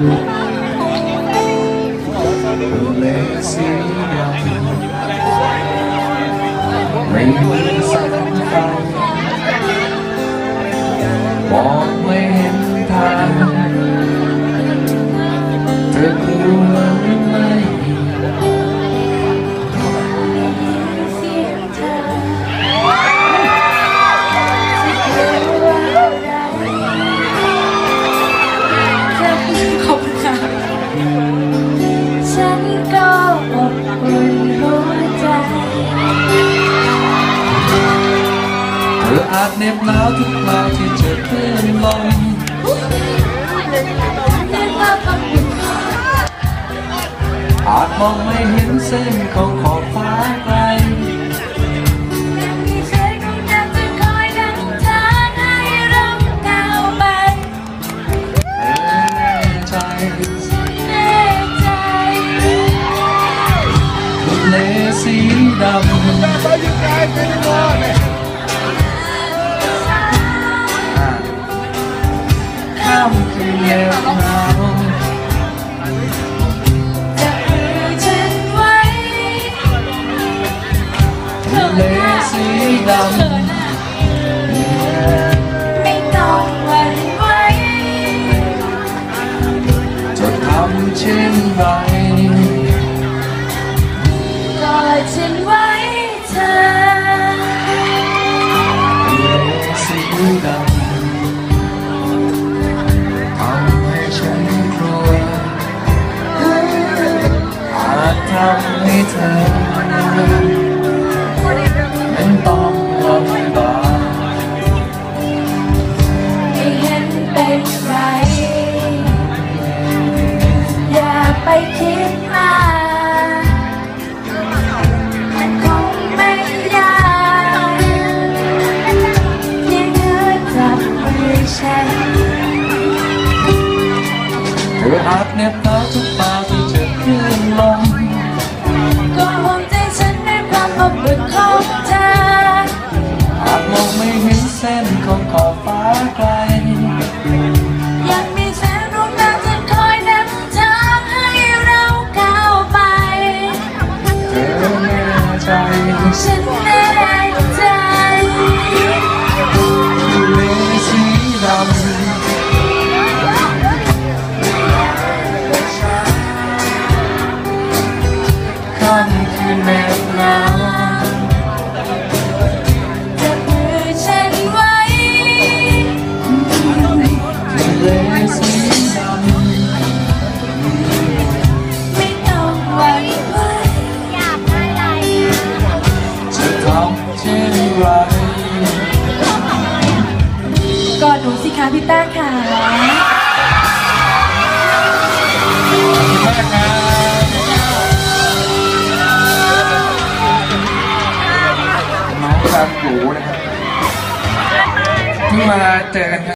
Blessing. ออาจเหน็บหนาวทุกคราวที่เจอคลื่นลมอาจมองไม่เห็นเส้นของขอบฟ้าไกลยังมีแสงของดาำข้ามคืนแนวหนาวจะมือฉันไว้ทะเลสีดำไม่ต้องหวั่นไหวจะทำเช่นไรกอดฉันไว้เธอทะเลสีดำำให้เธอเป็นต้องลำบากไม่เห็นเป็นไรอย่าไปคิดมากมันคงไม่ยากเพียงเธอจับมือฉันเธออาจเหน็บหนาวทุกตา กอดหนูสิคะพี่ต้าค่ะ น้องครับกูนะครับเพิ่งมาเจอกันครับ